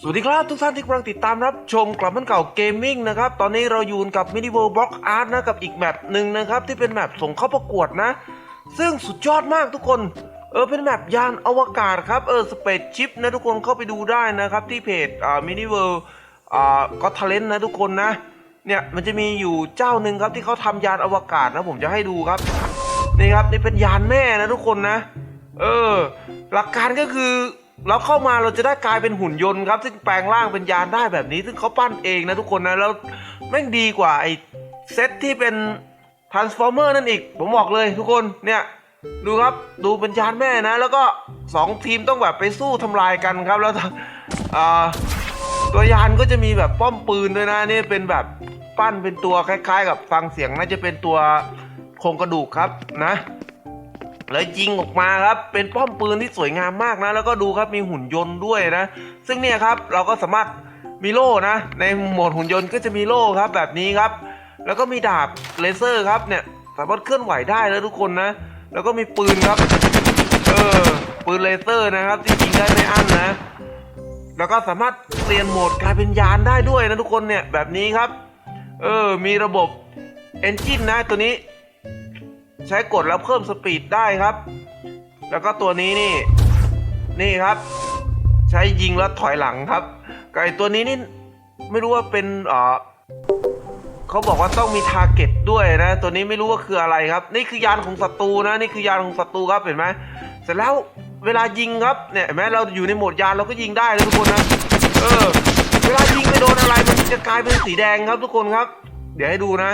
สวัสดีครับทุกท่านที่กำลังติดตามรับชมกลับมันเก่าเกมมิ่งนะครับ ตอนนี้เราอยู่กับ m i n i v o r l d Block Art นะกับอีกแมปหนึ่งนะครับ ที่เป็นแมปส่งเข้าประกวดนะ ซึ่งสุดยอดมากทุกคน เออเป็นแมปยานอวกาศครับ เออสเปซชิปนะทุกคนเข้าไปดูได้นะครับ ที่เพจอ่า m i n i v o r l d อ่าก็ท l e n t นะทุกคนนะ เนี่ยมันจะมีอยู่เจ้าหนึ่งครับที่เขาทำยานอวกาศนะผมจะให้ดูครับ นี่ครับนี่เป็นยานแม่นะทุกคนนะ เออ หลักการก็คือ เราเข้ามาเราจะได้กลายเป็นหุ่นยนต์ครับ ซึ่งแปลงร่างเป็นยานได้แบบนี้ ซึ่งเขาปั้นเองนะทุกคนนะ แล้วแม่งดีกว่าไอ้เซตที่เป็น transformer นั่นอีก ผมบอกเลยทุกคนเนี่ยดูครับดูเป็นยานแม่นะ แล้วก็สองทีมต้องแบบไปสู้ทำลายกันครับ แล้วตัวยานก็จะมีแบบป้อมปืนด้วยนะนี่เป็นแบบปั้นเป็นตัวคล้าย ๆ กับฟังเสียงน่าจะเป็นตัวโครงกระดูกครับนะ แล้วยิงออกมาครับ เป็นป้อมปืนที่สวยงามมากนะ แล้วก็ดูครับมีหุ่นยนต์ด้วยนะ ซึ่งเนี่ยครับเราก็สามารถมีโล่นะ ในโหมดหุ่นยนต์ก็จะมีโล่ครับแบบนี้ครับ แล้วก็มีดาบเลเซอร์ครับเนี่ยสามารถเคลื่อนไหวได้แล้วทุกคนนะ แล้วก็มีปืนครับ เออ ปืนเลเซอร์นะครับที่ยิงได้ไม่อั้นนะ แล้วก็สามารถเปลี่ยนโหมดกลายเป็นยานได้ด้วยนะทุกคนเนี่ยแบบนี้ครับ เออ มีระบบเอนจินนะตัวนี้ ใช้กดแล้วเพิ่มสปีดได้ครับ แล้วก็ตัวนี้นี่ นี่ครับ ใช้ยิงแล้วถอยหลังครับ ไก่ตัวนี้นี่ไม่รู้ว่าเป็นเออเขาบอกว่าต้องมีทาร์เก็ตด้วยนะ ตัวนี้ไม่รู้ว่าคืออะไรครับ นี่คือยานของศัตรูนะ นี่คือยานของศัตรูครับเห็นไหมเสร็จแล้วเวลายิงครับเนี่ยเห็นไหมเราอยู่ในโหมดยานเราก็ยิงได้เลยทุกคนนะเออ เวลายิงไปโดนอะไรมันจะกลายเป็นสีแดงครับทุกคนครับ เดี๋ยวให้ดูนะ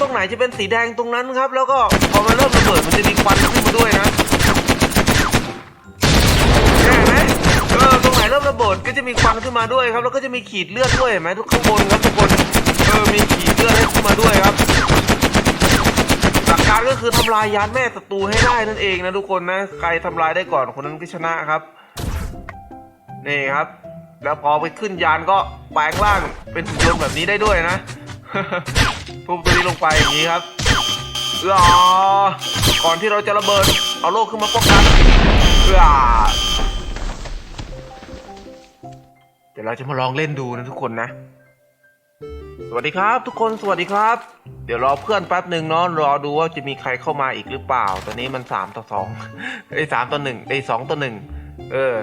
ตรงไหนจะเป็นสีแดงตรงนั้นครับ แล้วก็พอมันเริ่มระเบิดมันจะมีควันขึ้นมาด้วยนะเห็นไหมเออตรงไหนเริ่มระเบิดก็จะมีควันขึ้นมาด้วยครับ แล้วก็จะมีขีดเลือดด้วยเห็นไหมทุกข้างบนครับทุกคนเออมีขีดเลือดให้ขึ้นมาด้วยครับหลักการก็คือทำลายยานแม่ศัตรูให้ได้นั่นเองนะทุกคนนะใครทำลายได้ก่อนคนนั้นก็ชนะครับนี่ครับ แล้วพอไปขึ้นยานก็แปลงร่างเป็นหุ่นยนต์แบบนี้ได้ด้วยนะ ทุบตัวนี้ลงไปอย่างนี้ครับเอื้อก่อนที่เราจะระเบิด เอาโลกขึ้นมาป้องกันเอื้อเดี๋ยวเราจะมาลองเล่นดูนะทุกคนนะ สวัสดีครับ ทุกคนสวัสดีครับ เดี๋ยวรอเพื่อนแป๊บหนึ่งเนาะรอดูว่าจะมีใครเข้ามาอีกหรือเปล่า ตอนนี้มันสามต่อสองไอ้สามต่อหนึ่งไอ้สองต่อหนึ่งเออ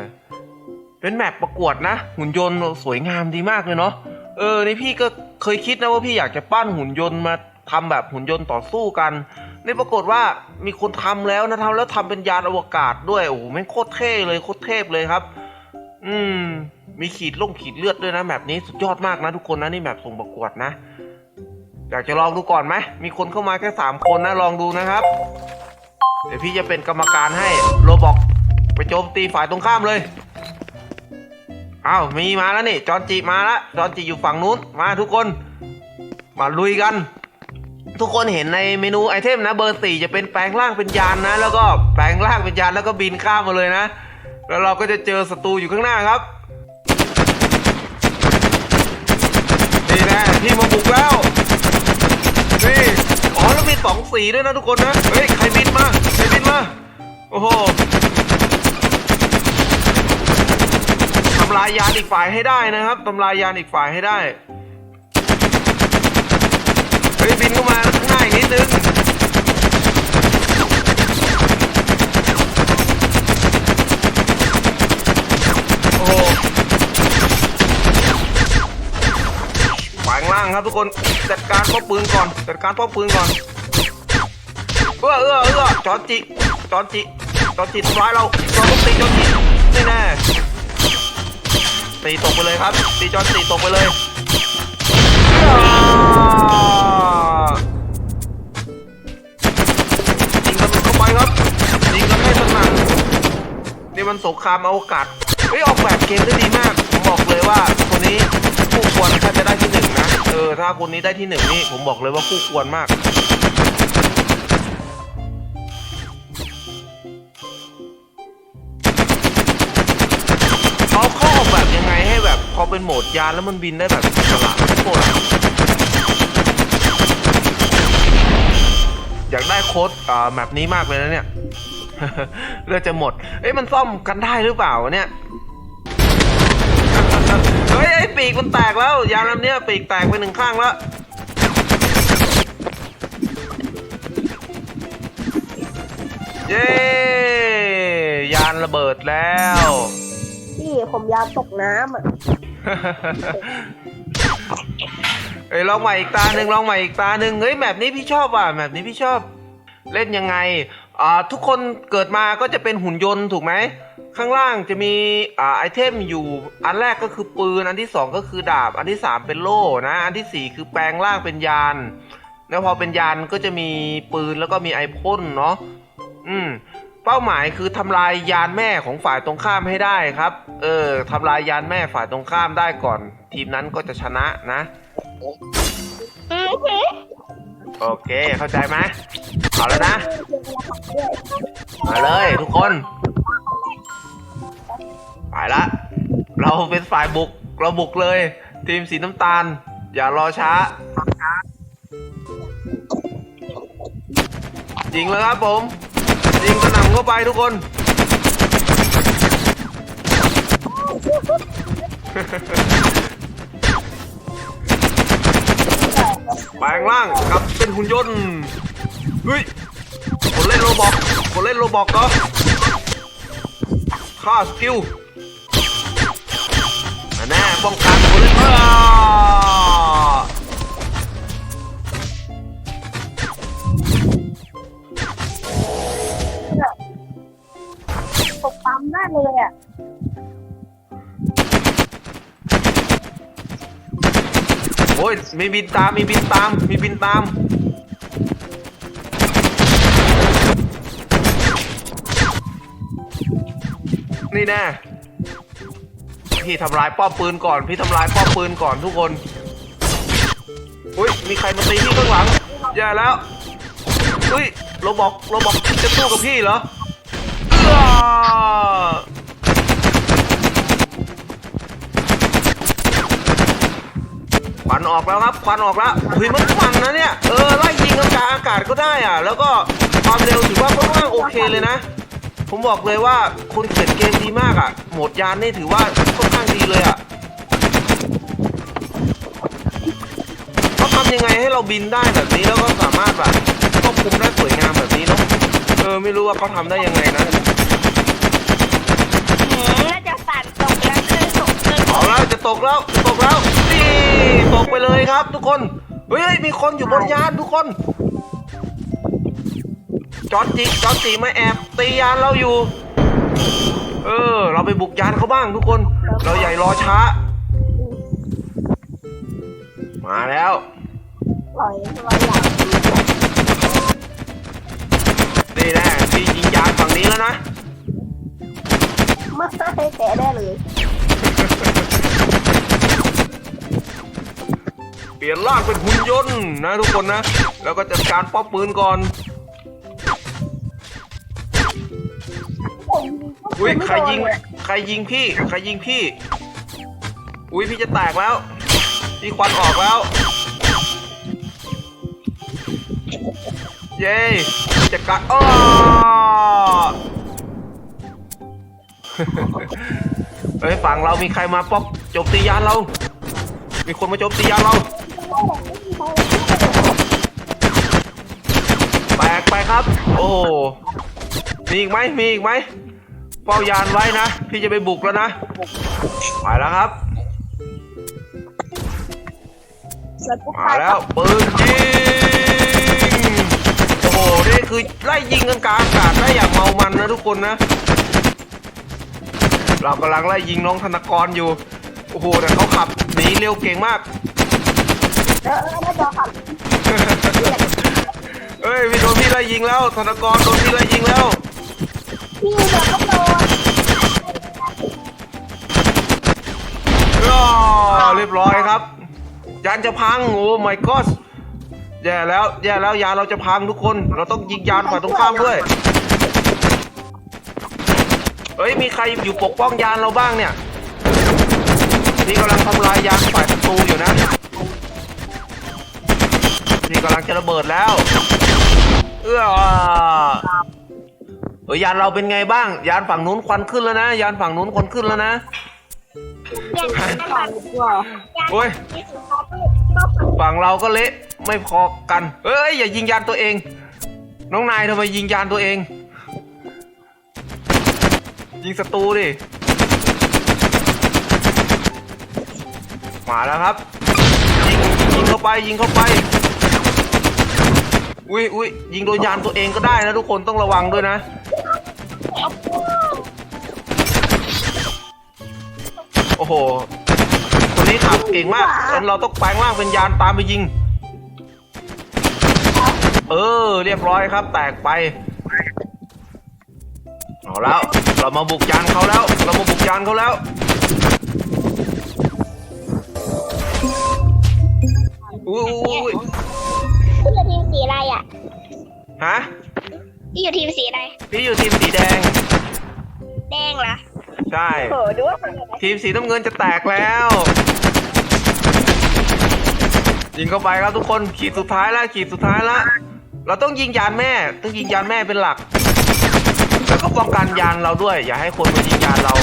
เป็นแมปประกวดนะ หุ่นยนต์สวยงามดีมากเลยเนาะ เออนี่พี่ก็เคยคิดนะว่าพี่อยากจะปั้นหุ่นยนต์มาทำแบบหุ่นยนต์ต่อสู้กัน นี่ปรากฏว่ามีคนทำแล้วนะทำแล้วทำเป็นยานอวกาศด้วย โอ้โหแม่งโคตรเท่เลยโคตรเทพเลยครับ อืม มีขีดลงขีดเลือดด้วยนะแบบนี้สุดยอดมากนะทุกคนนะนี่แบบส่งประกวดนะ อยากจะลองดูก่อนไหม มีคนเข้ามาแค่สามคนนะลองดูนะครับ เดี๋ยวพี่จะเป็นกรรมการให้โรบอกไปโจมตีฝ่ายตรงข้ามเลย อ้าวมีมาแล้วนี่จอนจิมาแล้วจอนจิอยู่ฝั่งนู้นมาทุกคน มาลุยกัน ทุกคนเห็นในเมนูไอเทมนะเบอร์สี่จะเป็นแปลงร่างเป็นยานนะ แล้วก็แปลงร่างเป็นยานแล้วก็บินข้ามมาเลยนะ แล้วเราก็จะเจอศัตรูอยู่ข้างหน้าครับนี่แน่ที่มาบุกแล้วนี่อ๋อแล้วมีสองสีด้วยนะทุกคนนะเฮ้ยใครบินมาใครบินมาโอ้โห ทำลายยานอีกฝ่ายให้ได้นะครับทำลายยานอีกฝ่ายให้ได้เฮ้ยบินเข้ามาข้างหน้าอีกนิดนึงโอ้โหแปลงล่างครับทุกคนจัดการป้อมปืนก่อนจัดการป้อมปืนก่อนเอื้อเอื้อเอื้อจอนจิจอนจิจอนจิทำร้ายเราเราต้องตีจอนจินี่แน่ ตีตกไปเลยครับตีจอนตีตกไปเลยยิงกันเข้าไปครับยิงกันให้สนั่นนี่มันสงครามอวกาศเฮ้ยออกแบบเกมได้ดีมากผมบอกเลยว่าคนนี้คู่ควรถ้าจะได้ที่หนึ่งนะเออถ้าคนนี้ได้ที่หนึ่งนี่ผมบอกเลยว่าคู่ควรมาก ให้แบบพอเป็นโหมดยานแล้วมันบินได้แบบฉลาดโคตรอยากได้โค้ดอ่าแมปนี้มากเลยนะเนี่ยเลือดจะหมด เอ้ยมันซ่อมกันได้หรือเปล่าเนี่ยเฮ้ยไอ้ปีกมันแตกแล้ว ยานลำเนี้ยปีกแตกไปหนึ่งข้างแล้วเย้ยานระเบิดแล้ว พี่ผมยาวตกน้ำอะ เอ้ยลองใหม่อีกตาหนึ่งลองใหม่อีกตาหนึ่งเฮ้ยแบบนี้พี่ชอบว่ะแบบนี้พี่ชอบ เล่นยังไงอ่าทุกคนเกิดมาก็จะเป็นหุ่นยนต์ถูกไหมข้างล่างจะมีอ่าไอเทมอยู่อันแรกก็คือปืนอันที่สองก็คือดาบ อันที่สามเป็นโล่นะอันที่สี่คือแปลงร่างเป็นยานแล้วพอเป็นยานก็จะมีปืนแล้วก็มีไอพ่นเนาะอืม เป้าหมายคือทำลายยานแม่ของฝ่ายตรงข้ามให้ได้ครับ เออทำลายยานแม่ฝ่ายตรงข้ามได้ก่อน ทีมนั้นก็จะชนะนะ โอเคเข้าใจไหมเอาแล้วนะ มาเลยทุกคน ไปละ เราเป็นฝ่ายบุก เราบุกเลย ทีมสีน้ำตาล อย่ารอช้ายิงเลยครับผม ยิงกระหน่ำเข้าไปทุกคน แปลงร่างกลับเป็นหุ่นยนต์เฮ้ยคนเล่นโรบอกคนเล่นโรบอกก็ค่าสกิลแน่ป้องกันคนเล่นอ้า มได้เลยอะโอ้ยมีบินตามมีบินตามมีบินตาม นี่แน่พี่ทำลายป้อมปืนก่อน พี่ทำลายป้อมปืนก่อนทุกคนอุ้ยมีใครมาตีพี่ข้างหลังอย่าแล้วอุ้ยโรบอกโรบอกจะสู้กับพี่เหรอ ควันออกแล้วครับควันออกแล้วเฮ้ยมันควันนะเนี่ย เออไล่ยิงอากาศอากาศก็ได้อะ แล้วก็ความเร็วถือว่าค่อนข้างโอเคเลยนะ ผมบอกเลยว่าคุณเขียนเกมดีมากอะ โหมดยานนี่ถือว่าค่อนข้างดีเลยอะเขาทำยังไงให้เราบินได้แบบนี้แล้วก็สามารถแบบควบคุมได้สวยงามแบบนี้เนาะ เออไม่รู้ว่าเขาทำได้ยังไงนะ น่าจะสั่นตกแล้วคือตกเลย เอาแล้วจะ ตกแล้วตกแล้วนี่ตกไปเลยครับ ทุกคนเฮ้ยมีคนอยู่บนยานทุกคน จอร์จิจอร์จิมาแอบตียานเราอยู่ เออ เราไปบุกยานเขาบ้างทุกคน เราใหญ่รอช้า มาแล้วปล่อยปล่อยนี่แน่พี่ยิงยานฝั่งนี้แล้วนะไม่ให้แกได้เลย ลี่ยนร่างเป็นหุ่นยนต์นะทุกคนนะ แล้วก็จัดการป้อมปืนก่อนอุ้ยใครยิงใครยิงพี่ใครยิงพี่ อุ้ยพี่จะแตกแล้ว พี่ควันออกแล้ว เย้จะกัดอ้อเฮ้ยฝั่งเรามีใครมาป๊อกโจมตียานเรา มีคนมาโจมตียานเรา แตก ไปครับ โอ้มีอีกไหมมีอีกไหมเฝ้ายานไว้นะ พี่จะไปบุกแล้วนะไปแล้วครับ มาแล้วปืนยิงโอ้โหนี่คือไล่ยิงกันกลางอากาศได้อย่างเมามันนะทุกคนนะ เรากำลังไล่ยิงน้องธนกรอยู่ โอ้โหแต่เขาขับหนีเร็วเก่งมากเออน่าจะขับ เฮ้ยโดนพี่ไล่ยิงแล้วธนกรโดนพี่ไล่ยิงแล้ว พี่เดี๋ยวก็โดนอ้อเรียบร้อยครับ ยานจะพังโอ้ my god แย่แล้วแย่แล้วยานเราจะพังทุกคน เราต้องยิงยานฝ่ายตรงข้ามด้วยเฮ้ยมีใครอยู่ปกป้องยานเราบ้างเนี่ยนี่กำลังทำลายยานฝ่ายศัตรูอยู่นะนี่กำลังจะระเบิดแล้ว เอื้อเออยานเราเป็นไงบ้าง ยานฝั่งนู้นควันขึ้นแล้วนะ ยานฝั่งนู้นควันขึ้นแล้วนะยังไงก่อนดีกว่าโอ้ย ที่สุดท้ายก็ต้องฝั่งเราก็เละไม่พอกัน เอ้ยอย่ายิงยานตัวเอง น้องนายทำไมยิงยานตัวเอง ยิงศัตรูดิ มาแล้วครับ ยิงยิงเข้าไปยิงเข้าไป อุ้ยอุ้ยยิงโดนยานตัวเองก็ได้นะทุกคนต้องระวังด้วยนะ โอ้โห คนนี้ขับเก่งมากงั้นเราต้องแปลงร่างเป็นยานตามไปยิง เออ เรียบร้อยครับ แตกไป เอาแล้ว เรามาบุกยานเขาแล้ว เรามาบุกยานเขาแล้วอุ้ย สีอะไรอะ ฮะ พี่อยู่ทีมสีอะไร พี่อยู่ทีมสีแดง แดงเหรอ ใช่ โหดูว่าเป็นอะไรทีมสีน้ำเงินจะแตกแล้ว ยิงเข้าไปครับทุกคน ขีดสุดท้ายแล้วขีดสุดท้ายแล้วเราต้องยิงยานแม่ ต้องยิงยานแม่เป็นหลัก แล้วก็ป้องกันยานเราด้วย อย่าให้คนมายิงยานเรา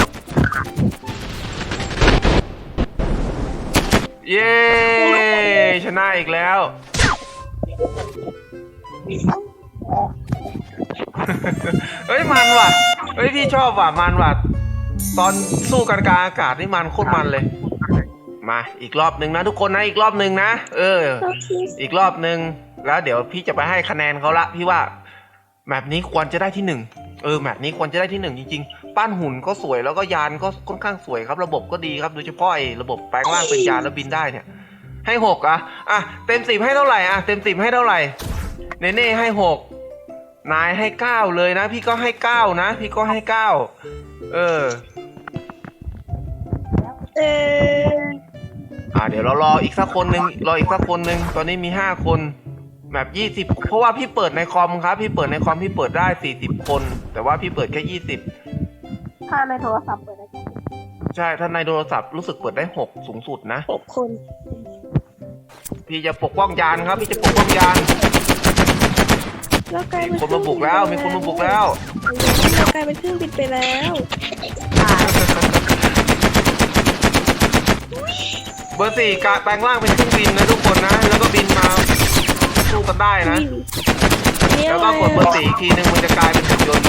เย้ ชนะอีกแล้ว เฮ้ยมันว่ะ เฮ้ยพี่ชอบว่ะมันว่ะ ตอนสู้กันกลางอากาศนี่มันโคตรมันเลย มาอีกรอบหนึ่งนะทุกคนนะอีกรอบหนึ่งนะ เออ อีกรอบหนึ่งแล้วเดี๋ยวพี่จะไปให้คะแนนเขาละพี่ว่าแมปนี้ควรจะได้ที่หนึ่งเออแมปนี้ควรจะได้ที่หนึ่งจริงๆ ปั้นหุ่นก็สวยแล้วก็ยานก็ค่อนข้างสวยครับ ระบบก็ดีครับโดยเฉพาะไอ้ระบบแปลงร่างเป็นยานแล้วบินได้เนี่ย ให้หกอะอะเต็มสิบให้เท่าไหร่อะเต็มสิบให้เท่าไหร่เนเน่ให้หกนายให้เก้าเลยนะ พี่ก็ให้เก้านะ พี่ก็ให้เก้าเออเอออ่าเดี๋ยวเรารออีกสักคนหนึ่งรออีกสักคนหนึ่งตอนนี้มีห้าคนแบบยี่สิบเพราะว่าพี่เปิดในคอมครับ พี่เปิดในคอมพี่เปิดได้สี่สิบคน แต่ว่าพี่เปิดแค่ยี่สิบถ้าในโทรศัพท์เปิดได้แค่ใช่ถ้าในโทรศัพท์รู้สึกเปิดได้หกสูงสุดนะหกคน พี่จะปกป้องยานครับ พี่จะปกป้องยาน แล้วกลายมีเป็นคนมาบุกแล้ว มีคนมาบุกแล้วเรากลายเป็นเครื่องบินไปแล้วเบอร์สี่กะแปลงร่างเป็นเครื่องบินนะทุกคนนะ แล้วก็บินมาสู้กันได้นะ นี่แล้วอะไรก็กดเบอร์สี่อีกทีหนึ่งมันจะกลายเป็นหุ่นยนต์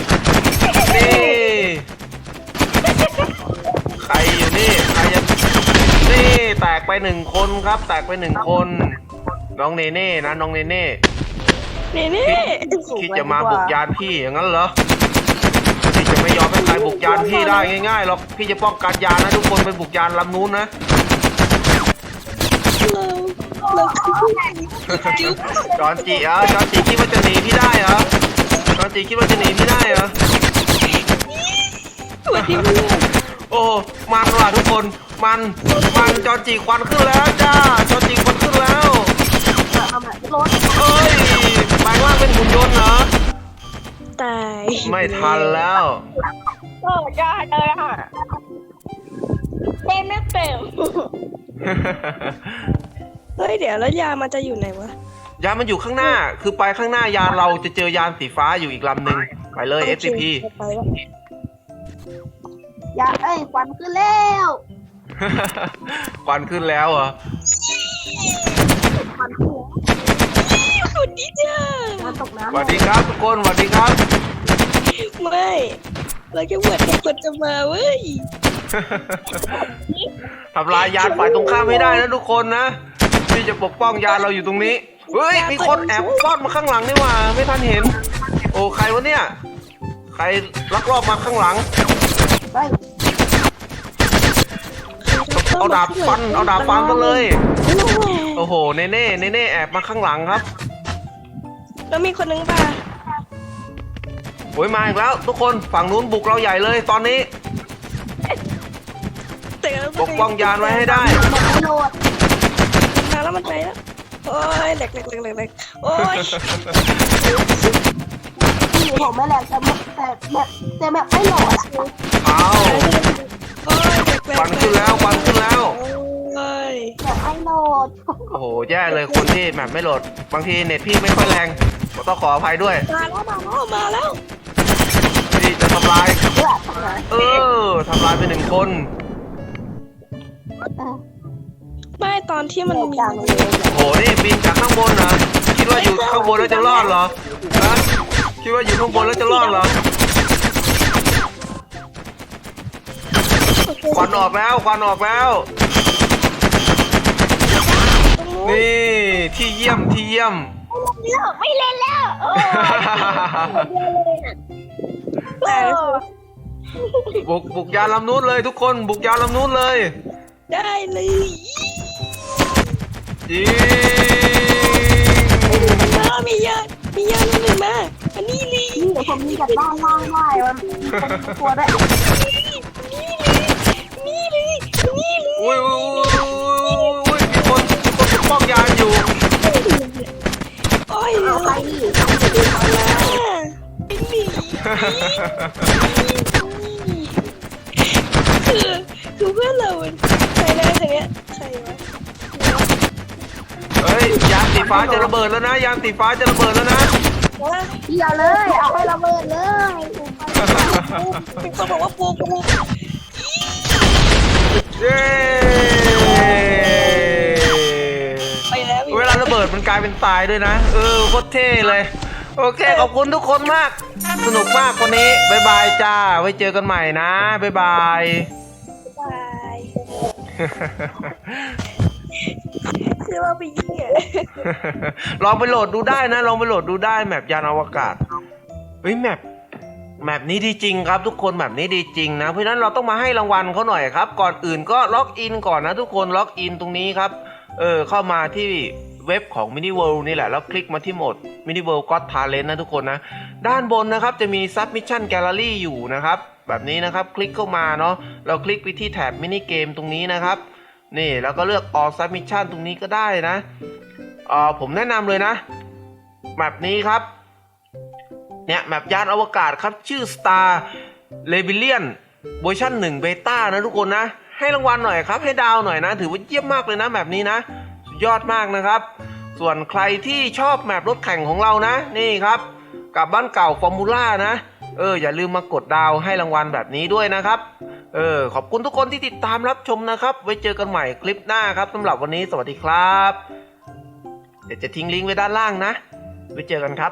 นี่ ใครอยู่นี่ ใครจะนี่แตกไปหนึ่งคนครับ แตกไปหนึ่งคน น้องเนเน่นะน้องเนเน่นี่นี่คิดจะมาบุกยานพี่อย่างนั้นเหรอพี่จะไม่ยอมให้ใครบุกยานพี่ได้ง่ายๆหรอกพี่จะป้องกันยานนะทุกคนไปบุกยานลำนู้นนะเราเราคือจุ๊บจอนจีเหรอจอนจีคิดว่าจะหนีพี่ได้เหรอจอนจีคิดว่าจะหนีพี่ได้เหรอสวัสดีเพื่อนโอ้มันว่ะทุกคนมันมันจอนจีควันขึ้นแล้วจ้าจอนจีควันขึ้นแล้วทำแบบ รถเอ้ยแปลงร่างเป็นหุ่นยนต์เหรอ ตายไม่ทันแล้วโอ้ยอดเลยอะเต็มไม่เต็มเฮ้ยเดี๋ยวแล้วยามันจะอยู่ไหนวะยานมันอยู่ข้างหน้า คือไปข้างหน้ายานเราจะเจอยานสีฟ้าอยู่อีกลำหนึ่งไปเลยโอค SCP ไปแล้วอย่าเอ้ยควันขึ้นแล้วควันขึ้นแล้วเหรอควันขึ้น สวัสดีจ้าแล้วมันตกน้ำสวัสดีครับทุกคนสวัสดีครับ ไม่เราแค่หวดกับคนจะมาเว้ยทำลายยานฝ่ายตรงข้ามไม่ได้นะทุกคนนะที่จะปกป้องยานเราอยู่ตรงนี้เฮ้ยมีคนแอบซ่อนมาข้างหลังนี่หว่าไม่ทันเห็น โอ้ใครวะเนี่ย ใครลักลอบมาข้างหลังเฮ้ยเอาดาบฟันเอาดาบฟันกันเลย โอ้โหเน่เน่เน่เน่แอบมาข้างหลังครับ แล้วมีคนนึงป่ะโอ้ยมาอีกแล้ว ทุกคนฝั่งนู้นบุกเราใหญ่เลยตอนนี้แต่เราปกป้องยานไว้ให้ได้มันไม่โหลดมาแล้วมันไปแล้ว โอ้ยแหลกแหลกแหลกแหลกแหลกโอ้ยที่ผมไม่แหลกแต่แบบแต่แบบแต่แบบไม่โหลดอะเอาโอ้ยแหลกแหลกควันขึ้นแล้วควันขึ้นแล้ว โอ้ยแบบไม่โหลดโอ้โหแย่เลยคนที่แมปไม่โหลด บางทีเน็ตพี่ไม่ค่อยแรงก็ ต้องขออภัยด้วย มาแล้วมาแล้วมาแล้วทำลายเพื่อทำไมเออทำลายไปหนึ่งคน ไม่ตอนที่มันมีจังเลยโหนี่บินจากข้างบนเหรอคิดว่าอยู่ข้างบนแล้วจะรอดเหรอฮะคิดว่าอยู่ข้างบนแล้วจะรอดเหรอควันออกแล้วควันออกแล้ว นี่ที่เยี่ยมที่เยี่ยม เลิกไม่เล่นแล้วโอ้ยแต่บุกบุกยานลำนู้นเลยทุกคนบุกยานลำนู้นเลยได้เลยจริงมามียามียาหนึ่งมาอันนี้ลีนี่เดี๋ยวผมมีกับบ้านล่างได้มันมีคนกลัวด้วยนี่ คือคือเพื่อนเราใครนะคนเนี้ยใครวะเฮ้ยยานสีฟ้าจะระเบิดแล้วนะยานสีฟ้าจะระเบิดแล้วนะว่าเดียวเลย เอาให้ระเบิดเลยเป็นคนบอกว่าปูปูเย้ไปแล้วเวลาระเบิดมันกลายเป็นตายด้วยนะ เออโคตรเท่เลย โอเค ขอบคุณทุกคนมาก สนุกมากวันนี้บายบายจ้า ไว้เจอกันใหม่นะบายบาย บายคือว่าไปยิงอะลองไปโหลดดูได้นะ ลองไปโหลดดูได้แมปยานอวกาศเฮ้ยแมปแมปนี้ดีจริงครับทุกคนแมปนี้ดีจริงนะ เพราะฉะนั้นเราต้องมาให้รางวัลเขาหน่อยครับ ก่อนอื่นก็ล็อกอินก่อนนะทุกคนล็อกอินตรงนี้ครับ เออเข้ามาที่ เว็บของ Mini World นี่แหละ แล้วคลิกมาที่โหมด Mini World Got Talent นะทุกคนนะ ด้านบนนะครับจะมี Submission Gallery อยู่นะครับ แบบนี้นะครับคลิกเข้ามาเนาะเราคลิกไปที่แถบมินิเกมตรงนี้นะครับ นี่แล้วก็เลือก All Submission ตรงนี้ก็ได้นะเออผมแนะนำเลยนะแมปนี้ครับเนี่ยแมปยานอวกาศครับชื่อ Star Rebellion เวอร์ชัน1เบต้านะทุกคนนะ ให้รางวัลหน่อยครับ ให้ดาวหน่อยนะ ถือว่าเยี่ยมมากเลยนะแมปนี้นะ ยอดมากนะครับ ส่วนใครที่ชอบแมปรถแข่งของเรานะ นี่ครับ กับบ้านเก่าฟอร์มูล่านะ เออ อย่าลืมมากดดาวให้รางวัลแบบนี้ด้วยนะครับ เออ ขอบคุณทุกคนที่ติดตามรับชมนะครับ ไว้เจอกันใหม่คลิปหน้าครับสำหรับวันนี้สวัสดีครับ เดี๋ยวจะทิ้งลิงก์ไว้ด้านล่างนะ ไว้เจอกันครับ